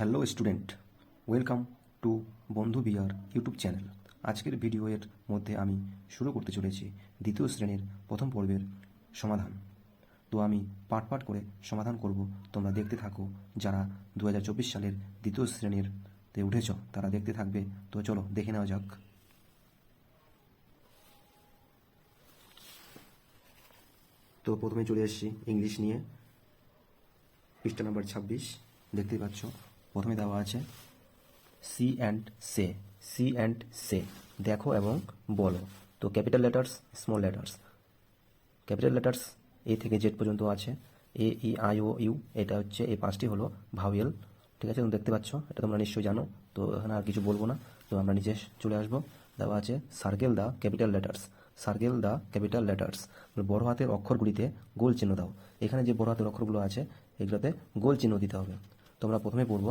Hello student, welcome to বন্ধু Bihar YouTube channel. আজকের ভিডিওয়ের মধ্যে আমি শুরু করতে চলেছি দ্বিতীয় শ্রেণির প্রথম পর্বের সমাধান। তো আমি পাট পাট করে সমাধান করব। তোমরা দেখতে থাকো যারা দু হাজার চব্বিশ সালের দ্বিতীয় শ্রেণির তে উঠেছ, তারা দেখতে থাকবে। তো চলো দেখে নেওয়া যাক। তো প্রথমে চলে এসেছি ইংলিশ নিয়ে। পৃষ্ঠা নাম্বার ছাব্বিশ, দেখতেই পাচ্ছ। প্রথমে দেওয়া আছে see and say see and say দেখো এবং বলো। তো capital letters small letters capital letters A থেকে জেড পর্যন্ত আছে। এ ই আই ও ইউ এটা হচ্ছে, এই পাঁচটি হলো ভাওয়েল ঠিক আছে? তুমি দেখতে পাচ্ছ? এটা তোমরা নিশ্চয়ই জানো। তো এখানে আর কিছু বলব না। তো আমরা নিচে চলে আসব। দেওয়া আছে circle the capital letters circle the capital letters বড় হাতের অক্ষরগুলিতে গোল চিহ্ন দাও। এখানে যে বড় হাতের অক্ষরগুলো আছে, এগুলোতে গোল চিহ্ন দিতে হবে। তোমরা প্রথমে পড়ব।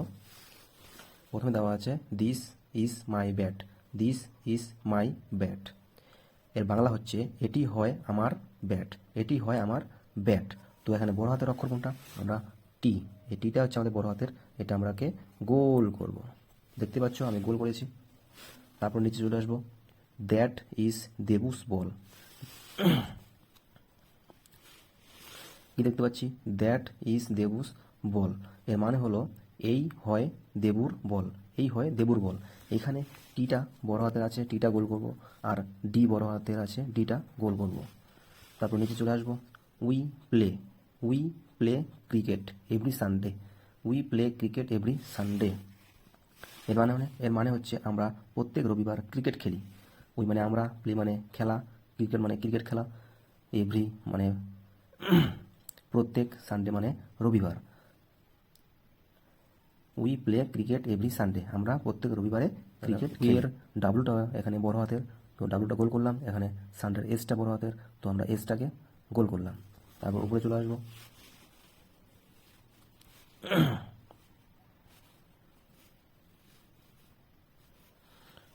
প্রথমে দেওয়া আছে this is my bat this is my bat এর বাংলা হচ্ছে, এটি হয় আমার ব্যাট এটি হয় আমার ব্যাট তো এখানে বড় হাতের অক্ষর কোনটা? আমরা টি এই টিটা হচ্ছে আমাদের বড় হাতের, এটা আমরাকে গোল করব। দেখতে পাচ্ছ, আমি গোল করেছি। তারপর নিচে চলে আসব। দ্যাট ইজ দেবুস বল কি দেখতে পাচ্ছি? That is Debu's ball. এর মানে হলো, এই হয় দেবুর বল, এই হয় দেবুর বল। এখানে টিটা বড় হাতের আছে, টিটা গোল করব, আর ডি বড় হাতের আছে, ডিটা গোল করব। তারপর নিচে চলে আসব। We play we play cricket, every Sunday, we play cricket every Sunday. এর মানে হলে এর মানে হচ্ছে আমরা প্রত্যেক রবিবার ক্রিকেট খেলি। ওই মানে আমরা, প্লে মানে খেলা, ক্রিকেট মানে ক্রিকেট খেলা, এভরি মানে প্রত্যেক সানডে মানে রবিবার। We play cricket every Sunday আমরা প্রত্যেক রবিবারে ক্রিকেট এর ডাব্লুটা এখানে বড় হাতের তো ডাব্লুটা গোল করলাম। এখানে সানডের এসটা বড় হাতের তো আমরা এসটাকে গোল করলাম। তারপর উপরে চলে আসব।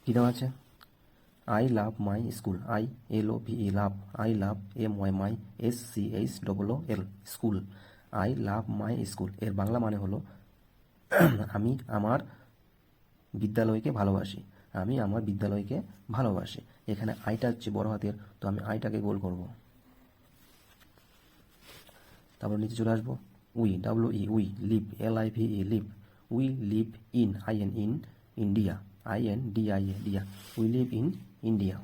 কী দেওয়া আছে? I love my school I L O V E love I love M Y my S C H double O L school I love my স্কুলের বাংলা মানে হলো আমি আমার বিদ্যালয়কে ভালোবাসি, আমি আমার বিদ্যালয়কে ভালোবাসি। এখানে আইটা হচ্ছে বড় হাতের, তো আমি আইটাকে গোল করব। তারপর নিচে চলে আসব। We W E, we, live, L I V E, live. We live in, I N in, India. I N D I A ডিয়া we live in India.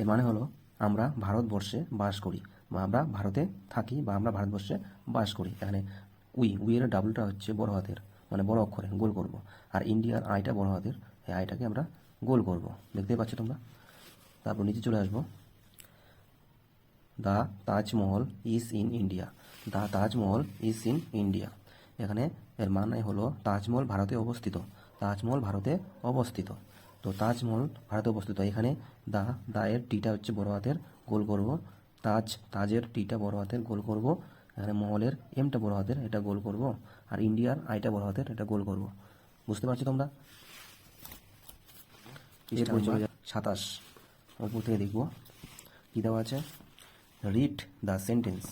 এর মানে হলো আমরা ভারতবর্ষে বাস করি, বা আমরা ভারতে থাকি, বা আমরা ভারতবর্ষে বাস করি। এখানে উই উই এর ডাবলটা হচ্ছে বড় হাতের। মানে বড় অক্ষরে গোল করব। আর ইন্ডিয়ার আইটা বড় হাতের, এই আইটাকে আমরা গোল করব। দেখতেই পাচ্ছ তোমরা? তারপর নিচে চলে আসব। The Taj Mahal is in India. The Taj Mahal is in India. এখানে এর মানে হলো তাজমহল ভারতে অবস্থিত। তাজমহল ভারতে অবস্থিত। তো তাজমহল ভারতে অবস্থিত। এখানে দা দা এর টিটা হচ্ছে বড় হাতের, গোল করব। তাজ, তাজের টিটা বড় হাতের, গোল করব। এখানে মহলের এমটা বড় হাতের এটা গোল করব আর ইন্ডিয়ার আইটা বড় হাতের এটা গোল করব। বুঝতে পারছ তোমরা? সাতাশ ওপর থেকে দেখব। কী দেওয়া আছে? রিড দ্য সেন্টেন্স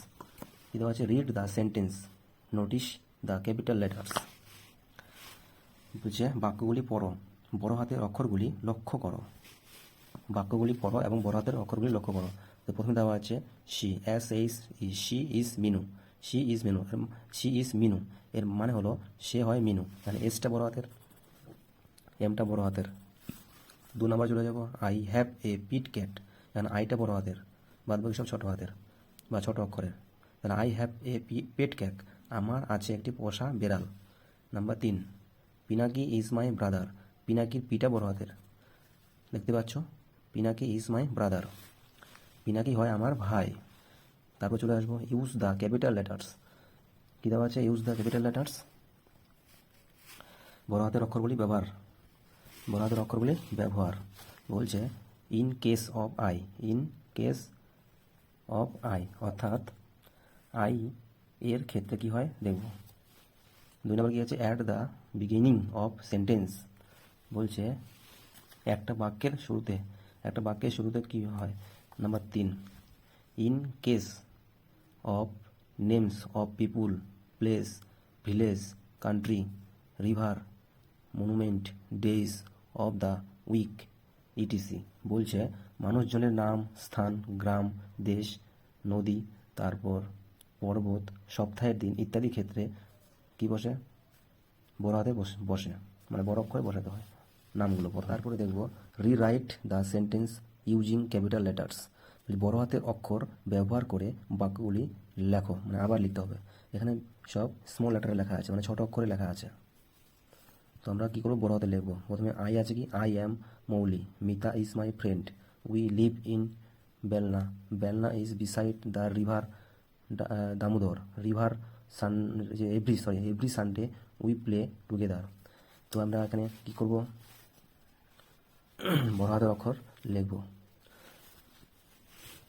কী দেওয়া আছে? Read the sentence notice the capital letters বুঝছে বাক্যগুলি পড়ো। বড় হাতের অক্ষরগুলি লক্ষ্য করো। বাক্যগুলি পড়ো এবং বড় হাতের অক্ষরগুলি লক্ষ্য করো। তো প্রথমে দেওয়া আছে she S H she is Minu she is Minu she is Minu এর মানে হলো সে হয় মিনু মানে এসটা বড় হাতের এমটা বড় হাতের। দু নম্বর চলে যাব। I have a pet cat এখানে আইটা বড় হাতের, বাদ বাকি সব ছোটো হাতের বা ছোট অক্ষরের। তাহলে I have a pet cat আমার আছে একটি পোষা বেড়াল। নাম্বার তিন, পিনাকি ইজ মাই ব্রাদার পিনাকির পিটা বড় হাতের। দেখতে পাচ্ছ? Pinaki is my brother Pinaki হয় আমার ভাই। তারপর চলে আসব ইউজ দ্য ক্যাপিটাল লেটার্স কী দেওয়া আছে? ইউজ দ্য ক্যাপিটাল লেটার্স বড় হাতের অক্ষরগুলি ব্যবহার। বড় হাতের অক্ষরগুলি ব্যবহার। বলছে in case of I in case of I অর্থাৎ আই এর ক্ষেত্রে কি হয়? দেখব। দুই নম্বর কী আছে? At the beginning of sentence বলছে, একটা বাক্যের শুরুতে, একটা বাক্যের শুরুতে কি হয়? নাম্বার তিন in case of names of people place village country river monument days of the week etc বলছে মানুষজনের নাম, স্থান, গ্রাম, দেশ, নদী, তারপর পর্বত, সপ্তাহের দিন ইত্যাদি ক্ষেত্রে কি বসে? বড় হাতে বসে মানে বড় অক্ষরে বসাতে হয় নামগুলো। পর তারপরে দেখব rewrite the sentence using capital letters বড় হাতের অক্ষর ব্যবহার করে বাক্যগুলি লেখো মানে আবার লিখতে হবে। এখানে সব স্মল লেটারে লেখা আছে মানে ছোট অক্ষরে লেখা আছে। তো আমরা কী করব? বড় হাতে লিখব। প্রথমে আই আছে কি? I am Mouli Mita is my friend we live in Belna Belna is beside the river Damodar river sun every sorry every Sunday we play together তো আমরা এখানে কী করব? বড় হাতের অক্ষর লিখব।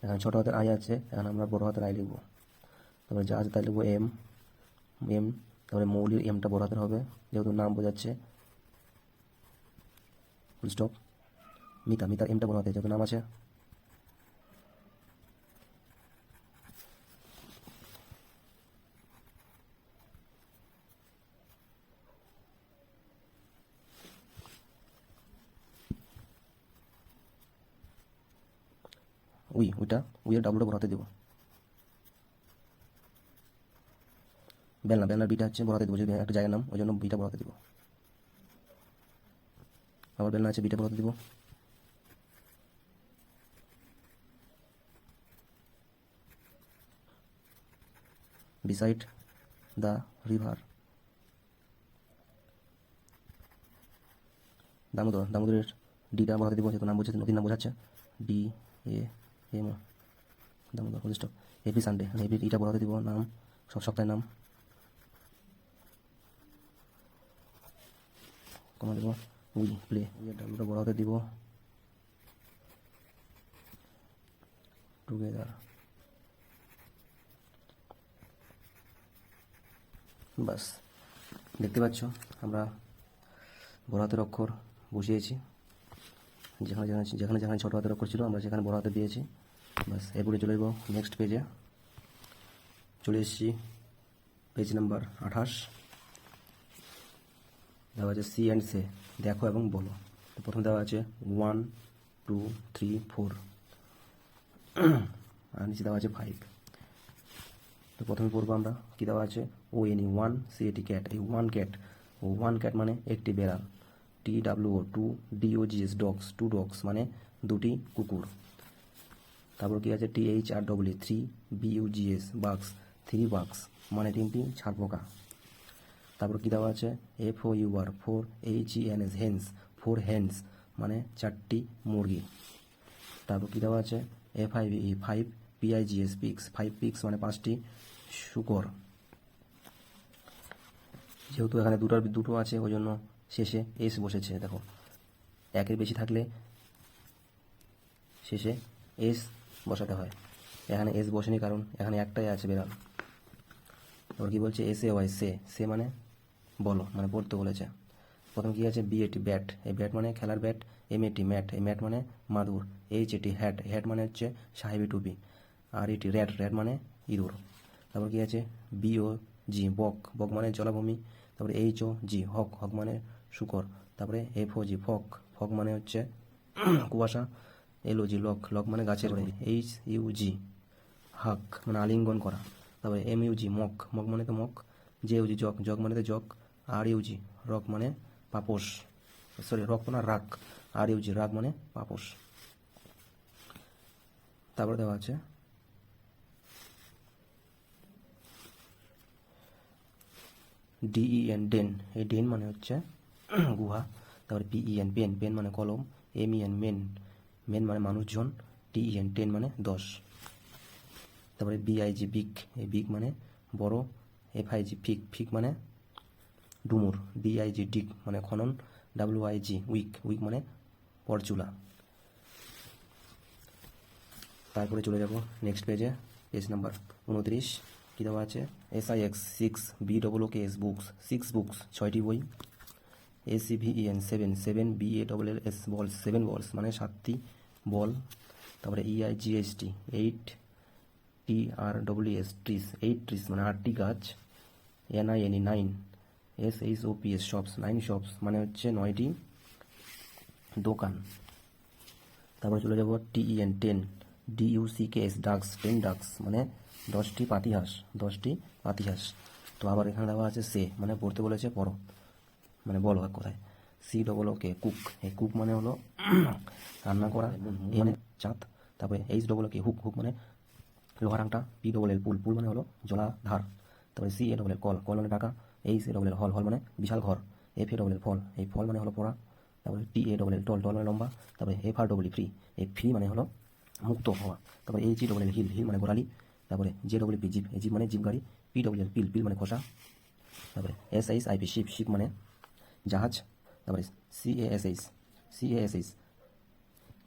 এখানে ছোটো হাতের আই আছে, এখানে আমরা বড় হাতের আই লিখব। তারপরে যা আছে তাই লিখব এম এম তারপরে মৌলির এমটা বড় হাতের হবে, যেহেতু নাম বোঝাচ্ছে। ফুল স্টপ মিতা, মিতার এমটা বড় হাতে যেহেতু নাম আছে। উই, ওইটা উইয়ের ডাবলুটা বড় হাতে দেবো। বেলনা, বেলনার বিটা হচ্ছে বড় হাতে দেবো, যদি একটা জায়গার নাম, ওই জন্য বিটা বড় হাতে দেবো। আবার বেলনা আছে, বিটা বড় হাতে দেবো। Beside river. দামোদর, দামোদরের ডিটা বলাতে দিব, যেহেতু নাম বোঝাচ্ছে নদীর নাম বোঝাচ্ছে। ডি এ এম দামোদর প্রতিষ্ঠ এভরি সানডে এভরি ইটা বলাতে দিব, নাম, সব সপ্তাহের নাম। কমা দেব। উই প্লে ডাবলুটা বড় হতে দিব। টুগেদার বাস। দেখতে পাচ্ছ, আমরা বড় হাতের অক্ষর বসিয়েছি। যেখানে যেখানে যেখানে যেখানে ছোটো হাতের অক্ষর ছিল, আমরা সেখানে বড় হাতে দিয়েছি। বাস, এরপরে চলে যাব নেক্সট পেজে চলে এসেছি পেজ নাম্বার আঠাশ। দেওয়া আছে সি অ্যান্ড সে দেখো এবং বলো। তো প্রথমে দেওয়া আছে ওয়ান টু থ্রি ফোর আর নিচে দেওয়া আছে ফাইভ তো প্রথমে পড়ব আমরা, কী দেওয়া আছে? O N one C A T cat এই one cat O one cat মানে একটি বেড়াল। T W O two D O G S dogs two dogs মানে দুটি কুকুর। তারপর কি আছে? T H R W three B U G S bugs three bugs মানে তিনটি ছাড় পোকা। তারপর কী দেওয়া আছে? F O U R four H E N S hens four hens মানে চারটি মুরগি। তারপর কী দেওয়া আছে? F I E five P I G S pigs five pigs মানে পাঁচটি শুকর। যেহেতু এখানে দুটোর দুটো আছে, ওই জন্য শেষে এস বসেছে, দেখো। একের বেশি থাকলে শেষে এস বসাতে হয়। এখানে এস বসেনি কারণ এখানে একটাই আছে বেড়াল। এবার কী বলছে? এসে ওয়াই সে। সে মানে বলো মানে পড়তে বলেছে। প্রথম কী আছে? বি এটি ব্যাট এই ব্যাট মানে খেলার bat M A T mat এই ম্যাট মানে মাদুর। এইচ এটি হ্যাট হ্যাট মানে হচ্ছে সাহেবি টুপি। আর এটি র্যাট র্যাট মানে ইঁদুর। তারপর কী আছে? বি ও জি বক। বক মানে জলাভূমি। তারপরে এইচ ও জি হক। হক মানে শুকর। তারপরে এফ ও জি ফক। ফক মানে হচ্ছে কুয়াশা। এল জি লক লক মানে গাছের এইচ ইউ জি হাক মানে আলিঙ্গন করা। তারপরে এম ইউজি মক। মক মানে তো mug. J U G jug. Jug মানে তো জক। আর ইউজি রক মানে পাপোশ। সরি রক মানে রাগ। আর ইউজি রাগ মানে পাপোশ। তারপরে দেওয়া আছে। ডিইএন ডেন এই ডেন মানে হচ্ছে গুহা। তারপরে পিইএন পেন পেন মানে কলম। এমইএন মেন মেন মানে মানুষজন টিইএন টেন মানে দশ। তারপরে বিআইজি বিগ এই বিগ মানে বড় এফআইজি ফিক ফিক মানে ডুমুর। ডিআইজি ডিগ মানে খনন ডাব্লিউ আইজি উইক উইক মানে পরচুলা। তারপরে চলে যাব নেক্সট পেজে পেজ নাম্বার উনত্রিশ। কী দেওয়া আছে? S I X six B double K S books six books ছয়টি বই। S E V E N seven seven B A double L S balls seven balls মানে সাতটি। বল, তারপরে E I G S T eight T R W S trees eight trees মানে আটটি গাছ N I N E nine S H O P S shops nine shops মানে হচ্ছে নয়টি দোকান। তারপরে চলে যাব T E N ten D U C K S ducks ten ducks মানে দশটি পাতিহাঁস দশটি পাতিহাঁস। তো আবার এখানে দেওয়া আছে সে মানে পড়তে বলেছে পড়ো। মানে বলো এক কথায়। C double O K? Cook এই কুক মানে হলো রান্না করা মানে চাঁদ, তারপরে H double K hook hook মানে লোহার আংটা পি ডবল এল পুল পুল মানে হলো জলাধার তারপরে C A double L call call মানে টাকা এইচ এ ডবল এল হল হল মানে বিশাল ঘর এফ এ ডবল এল ফল, এই ফল মানে হলো পড়া, তারপরে টি এ ডবল এল টল টল মানে লম্বা, তারপরে এফ আর ডবল ফ্রি এই ফ্রি মানে হলো মুক্ত হওয়া, তারপরে H E double L heel heel মানে গোড়ালি, তারপরে J double P jeep jeep মানে জিপ গাড়ি P double L peel peel মানে খোসা, তারপরে S H I P ship ship মানে জাহাজ তারপরে C A S H C A S H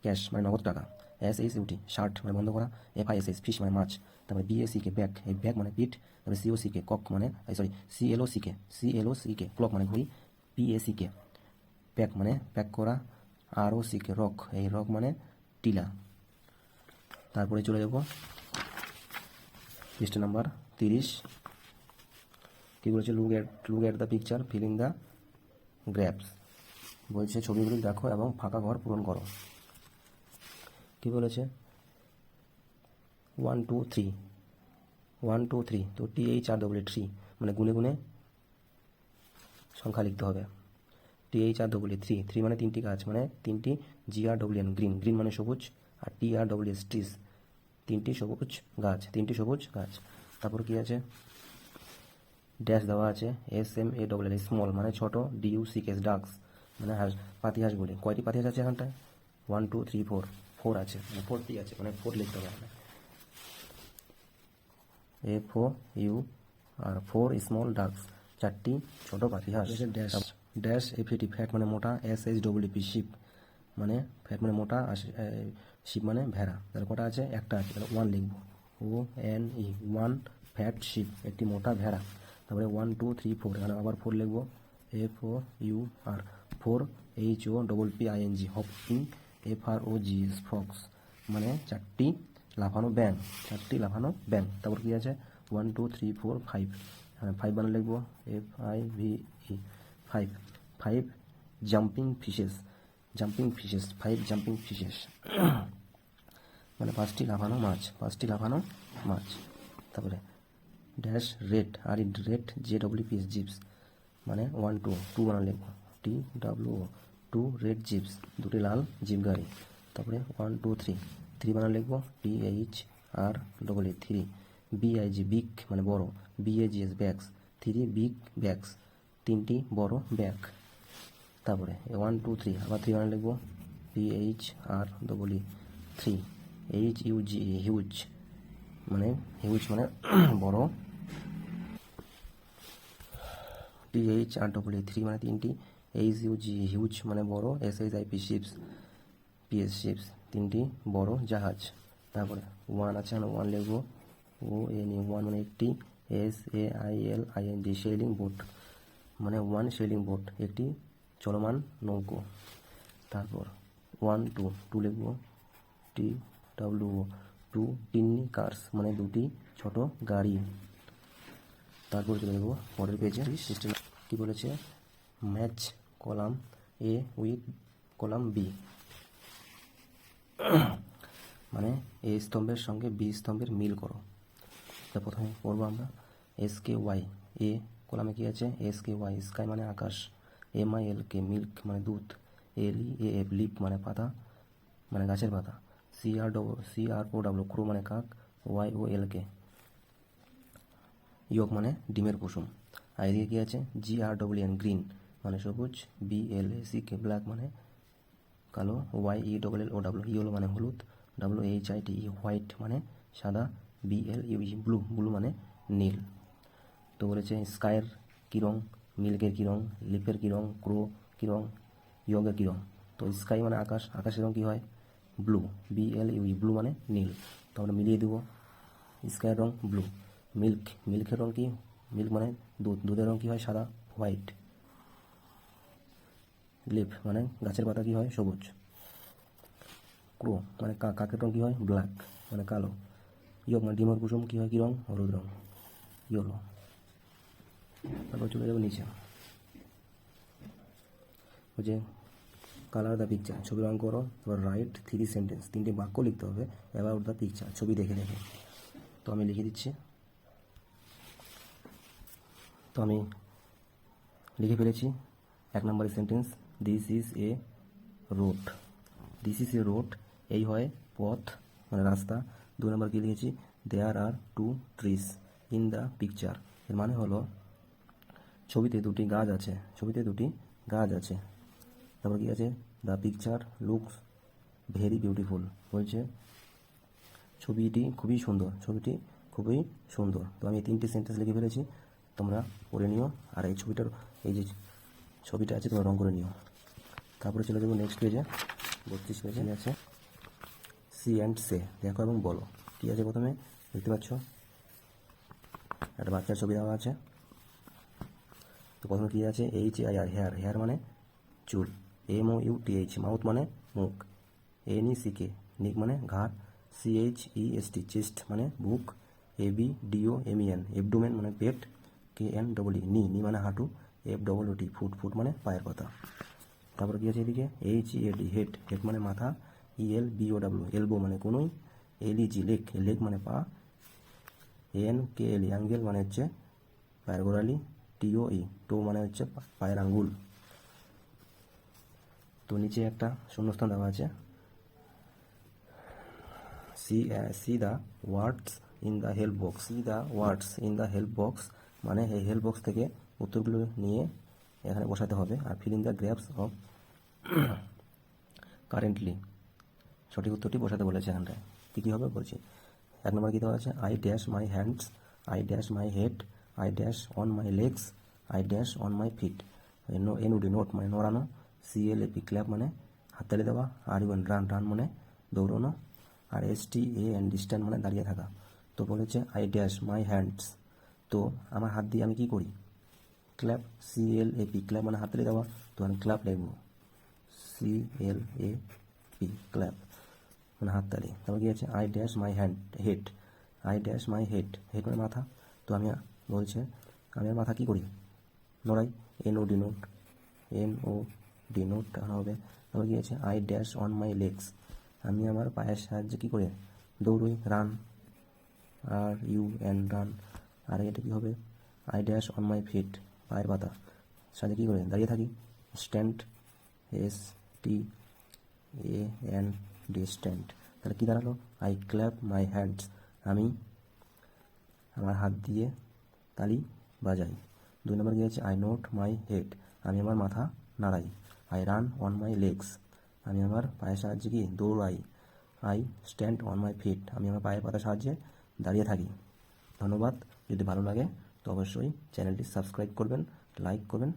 cash মানে নগদ টাকা এস এইচ ইউটি শার্ট মানে বন্ধ করা F I S S fish মানে মাছ, তারপরে B S C K bag এই ব্যাগ মানে পিঠ, তারপরে C O C K cock মানে sorry C L O C K C L O C K clock মানে ঘড়ি P A C K pack মানে প্যাক করা R O C K rock এই রক মানে টিলা। তারপরে চলে যাব পৃষ্ঠা নাম্বার তিরিশ। কী বলেছে? Look at look at the picture filling the gaps বলছে ছবিগুলি দেখো এবং ফাঁকা ঘর পূরণ করো। কি বলেছে? One two three one two three তো T H R double three মানে গুনে গুনে সংখ্যা লিখতে হবে। T H R double three three মানে তিনটি গাছ মানে তিনটি G R double N green green মানে সবুজ আর T R double S trees তিনটি সবুজ গাছ, তিনটি সবুজ গাছ। তারপর কি আছে? ড্যাশ দেওয়া আছে S M A double L small মানে ছোট ডিউ সিকেস ডাক্স মানে হাঁস পাতিহাঁসগুলি কয়টি পাতিহাঁস আছে এখানটায়? One two three four four আছে মানে ফোরটি আছে মানে ফোর লিখতে হবে এখানে। F O U R four small ducks চারটি ছোট পাতিহাঁস dash dash F A T fat মানে মোটা S H W P sheep মানে ফ্যাট মানে মোটা আর শিপ মানে ভেড়া। তাহলে কটা আছে? একটা আছে তাহলে ওয়ান লিখব। O N E one fat sheep একটি মোটা ভেড়া। তারপরে ওয়ান টু থ্রি ফোর এখানে আবার ফোর লিখব। F O U R four H O double P I N G hopping F R O G S frogs মানে চারটি লাফানো ব্যাং চারটি লাফানো ব্যাং তারপর কী আছে? One two three four five হ্যাঁ ফাইভ বানান লিখব। F I V E five five jumping fishes jumping fishes five jumping fishes মানে পাঁচটি লাফানো মাছ, পাঁচটি লাফানো মাছ। তারপরে dash red R red J W P S jeeps মানে ওয়ান টু টু বানান লিখব। T W two red jeeps দুটি লাল জিপ গাড়ি। তারপরে ওয়ান টু থ্রি থ্রি বানান লিখব T H R double E three B I G big মানে বড়। B A G S bags three big bags তিনটি বড় ব্যাগ তারপরে ওয়ান টু থ্রি আবার থ্রি বানান লিখব P H R double E three H U G huge মানে huge মানে বড়। T H R double three মানে তিনটি। এইচ ইউ জি হিউজ মানে বড় S H I P ships P S ships তিনটি বড় জাহাজ। তারপরে ওয়ান আছে মানে ওয়ান লিখব। ও এন এ ওয়ান মানে একটি S A I L I N G sailing boat মানে ওয়ান সেলিং বোট একটি চলমান নৌকো। তারপর ওয়ান টু টু লিখব। T W two tiny cars মানে দুটি ছোট গাড়ি। তারপর চলে যাব পরের পেজে সিস্টেম কী বলেছে? Match column A with column B মানে এ স্তম্ভের সঙ্গে বি স্তম্ভের মিল করো। তা প্রথমে পড়ব আমরা। এস কে ওয়াই এ কলামে কী আছে? এস কে ওয়াই স্কাই মানে আকাশ। M I L K milk মানে দুধ। এল ই এ এফ লিপ মানে পাতা মানে গাছের পাতা। C R double C R O W crow মানে কাক। ওয়াই ও এল কে ইয়ক মানে ডিমের কুসুম। আর এদিকে কী আছে? G R W N green মানে সবুজ B L A C K black মানে কালো Y E double L O W yellow মানে হলুদ W H I T E white মানে সাদা B L U E blue blue মানে নীল। তো বলেছে স্কায়ের কী মিল্কের কী লিপের কী রং ক্রো কী রং ইয়গের কী তো স্কাই মানে আকাশ, আকাশের রং কী হয়? Blue B L U E blue মানে নীল। তো আমরা মিলিয়ে দেবো স্কাইয়ের রং ব্লু মিল্ক, মিল্কের রং কি? মিল্ক মানে দুধ, দুধের রং কী হয়? সাদা হোয়াইট লিপ মানে গাছের পাতা কী হয়? সবুজ। ক্রো মানে কাকের রং কী হয়? ব্ল্যাক মানে কালো। ইয়ক মানে ডিমর কুসুম কী হয়? কী রং? হলুদ রং। ইয়েলো। তারপর চলে যাব নিচে। যে কালার দ্য পিকচার ছবি রং করো। তারপর রাইট থ্রি সেন্টেন্স তিনটে বাক্য লিখতে হবে। অ্যাবাউট দ্য পিকচার ছবি দেখে দেখে। তো আমি লিখে দিচ্ছি। তো আমি লিখে ফেলেছি। এক নম্বরের sentence this is a road this is a road এই হয় পথ মানে রাস্তা। দু নম্বর কি লিখেছি? There are two trees in the picture এর মানে হলো ছবিতে দুটি গাছ আছে। ছবিতে দুটি গাছ আছে। তারপর কি আছে? The picture looks very beautiful বলছে ছবিটি খুবই সুন্দর। ছবিটি খুবই সুন্দর। তো আমি তিনটি সেন্টেন্স লিখে ফেলেছি। তোমরা পড়ে নিও। আর এই ছবিটার, এই যে ছবিটা আছে, তোমরা রং করে নিও। তারপরে চলে যাব নেক্সট পেজে বত্রিশ পেজে আছে। সি অ্যান্ড সে দেখো এবং বলো। কী আছে প্রথমে? দেখতে পাচ্ছ? একটা বাচ্চার ছবি দেওয়া আছে। তো প্রথমে কী আছে? H I R hair hair মানে চুল। M O U T H mouth মানে মুখ। N E C K neck মানে ঘাট C H E S T chest মানে বুক। A B D O M E N abdomen মানে পেট। কে এন ডবল ই নি নি মানে হাঁটু। F double O T foot foot মানে পায়ের পাতা। তারপরে কী আছে এদিকে? এইচ ডি হেড হেড মানে মাথা E L B O W elbow মানে কোনোই এল ই জি লেগ লেগ মানে পা এন কে এল অ্যাঙ্গেল মানে হচ্ছে পায়ের গোড়ালি টিও ই টো মানে হচ্ছে পায়ের আঙ্গুল। তো নিচে একটা শূন্যস্থান দেওয়া আছে। See see the words in the help box see the words in the help box মানে এই হেল্প বক্স থেকে উত্তরগুলো নিয়ে এখানে বসাতে হবে। আর fill in the gaps of currently সঠিক উত্তরটি বসাতে বলেছে এখানটায়। কী কী হবে বলছি? এক নম্বর কী দেওয়া আছে? I dash my hands I dash my head I dash on my legs I dash on my feet nod N O D nod মানে নড়ানো। C L A P clap মানে হাততালি দেওয়া। আর ইউএন রান রান মানে দৌড়ানো। আর S T A N ডিস্ট্যান্ড মানে দাঁড়িয়ে থাকা। তো বলেছে আই ড্যাশ মাই হ্যান্ডস তো আমার হাত দিয়ে আমি কী করি? Clap C L A P clap মানে হাততালি দেওয়া, তো আমি ক্ল্যাপ লিখব। C L A P clap মানে হাততালি তারপর কি আছে? I dash my hand head I dash my head head মানে মাথা। তো আমি বলছে, আমি আর মাথা কী করি? নড়াই N O D nod N O D nod হবে। তারপর কি আছে? I dash on my legs আমি আমার পায়ের সাহায্যে কী করে? দৌড়ই run R U N run আর এটা কী হবে? I dash on my feet পায়ের পাতা। সাথে কী করে দাঁড়িয়ে থাকি। Stand, S, T, A, N, D, stand. তাহলে কী দাঁড়াল? I clap my hands. আমি আমার হাত দিয়ে তালি বাজাই। দুই নম্বর কী আই নোট মাই হেড। আমি আমার মাথা নাড়াই। I run on my legs. আমি আমার পায়ের সাহায্যে কি? দৌড়াই। I stand on my feet. আমি আমার পায়ের পাতার সাহায্যে দাঁড়িয়ে থাকি। ধন্যবাদ। যদি ভালো লাগে তো অবশ্যই চ্যানেলটি সাবস্ক্রাইব করবেন লাইক করবেন